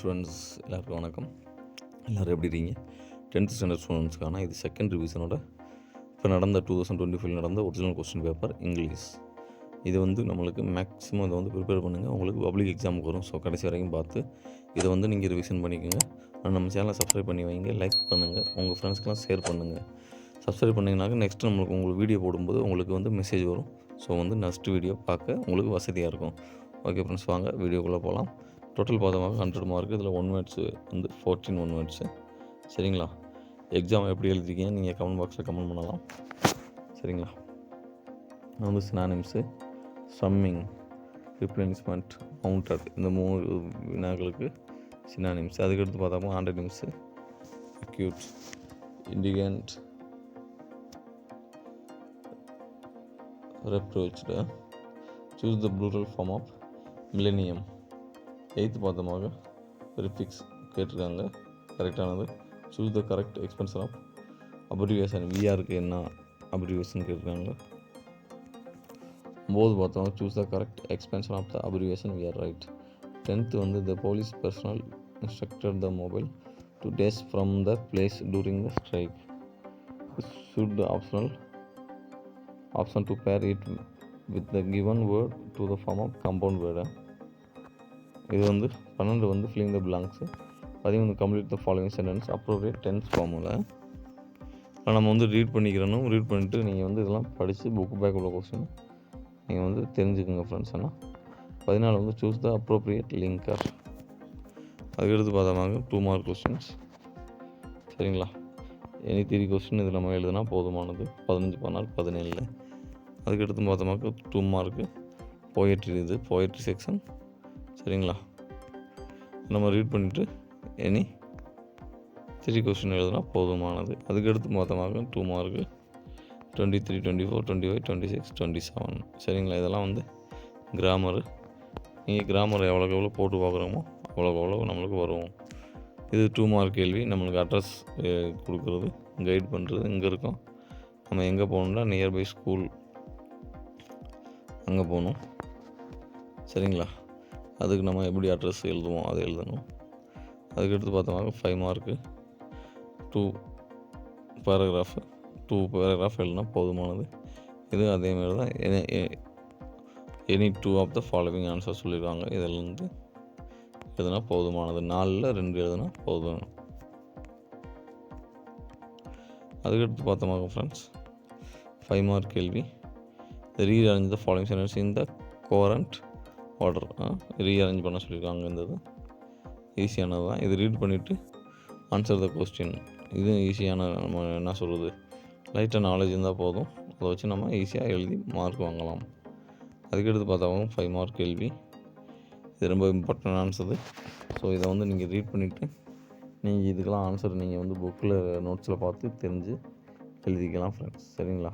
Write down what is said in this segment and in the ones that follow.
Students எல்லாருக்கும் வணக்கம். எல்லோரும் எப்படி இருக்கீங்க? டென்த் ஸ்டாண்டர்ட் ஸ்டூடெண்ட்ஸ்க்கான இது செகண்ட் ரிவிஷனோட இப்போ நடந்த டூ தௌசண்ட் டுவெண்ட்டி ஃபைவ் நடந்த ஒரிஜினல் கொஸ்டின் பேப்பர் இங்கிலீஷ் இது வந்து நம்மளுக்கு மேக்ஸிமம் இதை வந்து ப்ரிப்பேர் பண்ணுங்கள் உங்களுக்கு பப்ளிக் எக்ஸாமுக்கு வரும். ஸோ கடைசி வரைக்கும் பார்த்து இதை வந்து நீங்கள் ரிவிஷன் பண்ணிக்கோங்க. நம்ம சேனலை சப்ஸ்கிரைப் பண்ணி வைங்க. லைக் பண்ணுங்கள் உங்கள் ஃப்ரெண்ட்ஸ்க்கெலாம் ஷேர் பண்ணுங்கள் சப்ஸ்கிரைப் பண்ணிங்கனாக்க நெக்ஸ்ட் நம்மளுக்கு உங்களுக்கு வீடியோ போடும்போது உங்களுக்கு வந்து மெசேஜ் வரும். ஸோ வந்து நெக்ஸ்ட் வீடியோ பார்க்க உங்களுக்கு வசதியாக இருக்கும். ஓகே ஃப்ரெண்ட்ஸ் வாங்க. வீடியோக்குள்ளே போகலாம் டோட்டல் பார்த்தோமாக ஹண்ட்ரட் மார்க் இதில் ஒன் வேர்ட்ஸு வந்து ஃபோர்டீன் ஒன் வேர்ட்ஸு சரிங்களா? எக்ஸாம் எப்படி எழுதிருக்கீங்க? நீங்கள் கமெண்ட் பாக்ஸில் கமெண்ட் பண்ணலாம். சரிங்களா? நான் வந்து சினானிம்ஸு ஸ்டம்மிங் ரிப்ளேஸ்மெண்ட் மவுண்டர் இந்த மூணு வினாக்களுக்கு சினானிம்ஸ் அதுக்கடுத்து பார்த்தோம்னா antonyms acute indignant reproached choose the plural form of millennium eighth பார்த்தமாக ரிஃபிக்ஸ் கேட்டிருக்காங்க கரெக்டானது choose the correct expansion of abbreviation விஆருக்கு என்ன அப்ரிவேஷன் கேட்டிருக்காங்க ஒம்பது பார்த்தவங்க choose the correct expansion of the abbreviation VR right tenth வந்து the police personal instructor the mobile to days from the place during the strike should the optional option to pair it with the given word to the form of compound word இது வந்து பன்னெண்டு வந்து filling the blanks பதிமூணு complete the following sentence appropriate tense formula இப்போ நம்ம வந்து read பண்ணிக்கிறனும் read பண்ணிவிட்டு நீங்கள் வந்து இதெல்லாம் படித்து புக் பேக் உள்ள கொஸ்டின் நீங்கள் வந்து தெரிஞ்சுக்குங்க ஃப்ரெண்ட்ஸ் ஆனால் பதினாலு வந்து சூஸ் த அப்ரோப்ரியேட் லிங்கர் அதுக்கடுத்து பார்த்தோமாக டூ மார்க் கொஸ்டின்ஸ் சரிங்களா? எனி த்ரீ கொஸ்டின் இது நம்ம எழுதுனா போதுமானது. பதினஞ்சு பதினாறு பதினேழில். அதுக்கடுத்து பார்த்தோம்னாக்க டூ மார்க்கு போயட்ரி இது. போயட்ரி செக்ஷன் சரிங்களா? நம்ம ரீட் பண்ணிவிட்டு எனி த்ரீ கொஸ்டின் எழுதுனா போதுமானது. அதுக்கடுத்து மொத்தமாக two mark twenty three twenty four twenty five twenty six twenty seven சரிங்களா? இதெல்லாம் வந்து கிராமரு நீங்கள் கிராமர் எவ்வளோக்கு எவ்வளோ போட்டு பார்க்குறோமோ அவ்வளோக்கு அவ்வளோ நம்மளுக்கு வரும். இது டூ மார்க் கேள்வி. நம்மளுக்கு அட்ரஸ் கொடுக்குறது கைட் பண்ணுறது இங்கே இருக்கோம். நம்ம எங்கே போகணுன்னா நியர்பை ஸ்கூல் அங்கே போகணும். சரிங்களா? அதுக்கு நம்ம எப்படி அட்ரஸ் எழுதுவோம் அதை எழுதணும். அதுக்கடுத்து பார்த்தோம்னா five mark two paragraph two paragraph எழுதினா போதுமானது. இது அதேமாதிரி தான் any two of the following answer சொல்லியிருக்காங்க இதில் வந்து எழுதுனா போதுமானது. நாலில் ரெண்டு எழுதுனா போதும். அதுக்கடுத்து பார்த்தோமாக ஃப்ரெண்ட்ஸ் ஃபைவ் மார்க் கேள்வி. Rearrange the following sentence in the correct order rearrange பண்ண சொல்லியிருக்காங்க இந்த இது. ஈஸியானது தான். இது ரீட் பண்ணிவிட்டு ஆன்சர் த கொஸ்டின் இது ஈஸியான நம்ம என்ன சொல்கிறது லைட்டாக நாலேஜ் இருந்தால் போதும். அதை வச்சு நம்ம ஈஸியாக எழுதி மார்க் வாங்கலாம். அதுக்கடுத்து பார்த்தாவும் ஃபைவ் மார்க் கேள்வி. இது ரொம்ப இம்பார்ட்டன்ட் ஆன்சர் ஸோ இதை. வந்து நீங்கள் ரீட் பண்ணிவிட்டு நீங்கள் இதுக்கெல்லாம் ஆன்சர் நீங்கள் வந்து புக்கில் நோட்ஸில் பார்த்து தெரிஞ்சு எழுதிக்கலாம் ஃப்ரெண்ட்ஸ் சரிங்களா?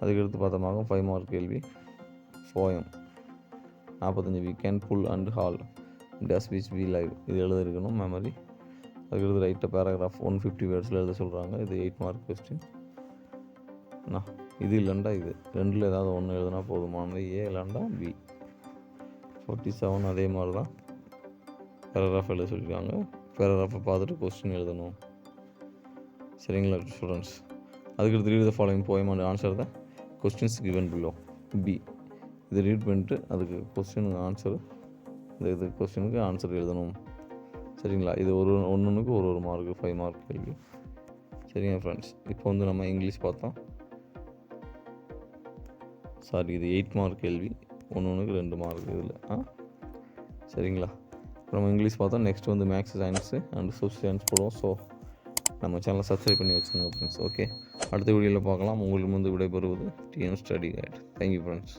அதுக்கடுத்து பார்த்தமாக ஃபைவ் மார்க் கேள்வி. போயம் நாற்பத்தஞ்சு we can pull and haul does which we live இது எழுத இருக்கணும் மெமரி அதுக்கடுத்து ரைட்டை பேராகிராஃப் ஒன் ஃபிஃப்டி வேர்ட்ஸில் எழுத சொல்கிறாங்க இது எயிட் மார்க் கொஸ்டின் அண்ணா இது இல்லைண்டா இது. ரெண்டில் ஏதாவது ஒன்று எழுதுனா போதுமானது? ஏ இல்லைண்டா பி ஃபோர்ட்டி செவன் அதே மாதிரி தான் பேராகிராஃப் எழுத சொல்லியிருக்காங்க. பேராகிராஃபை பார்த்துட்டு கொஸ்டின் எழுதணும். சரிங்களா ஸ்டூடெண்ட்ஸ் அதுக்கடுத்து read the following poem and answer தான் கொஸ்டின்ஸ் கிவன் பிலோ பி இது ரீட் பண்ணிட்டு அதுக்கு கொஸ்டினுக்கு ஆன்சர் இந்த இது கொஸ்டினுக்கு ஆன்சர் எழுதணும். சரிங்களா? இது ஒரு ஒன்றுக்கு ஒரு ஒரு மார்க்கு ஃபைவ் மார்க் கேள்வி சரிங்க ஃப்ரெண்ட்ஸ் இப்போ வந்து நம்ம இங்கிலீஷ் பார்த்தோம். சாரி இது எயிட் மார்க் கேள்வி. ஒன்று ஒன்றுக்கு ரெண்டு மார்க் இதில். ஆ? சரிங்களா? நம்ம இங்கிலீஷ் பார்த்தோம். நெக்ஸ்ட் வந்து maths science and social science போடுவோம். ஸோ நம்ம சேனலை சப்ஸ்கிரைப் பண்ணி வச்சுருங்க ஃப்ரெண்ட்ஸ் ஓகே அடுத்த வீடியோவில் பார்க்கலாம். உங்களுக்கு வந்து விடைபெறுவது TM study guide thank you friends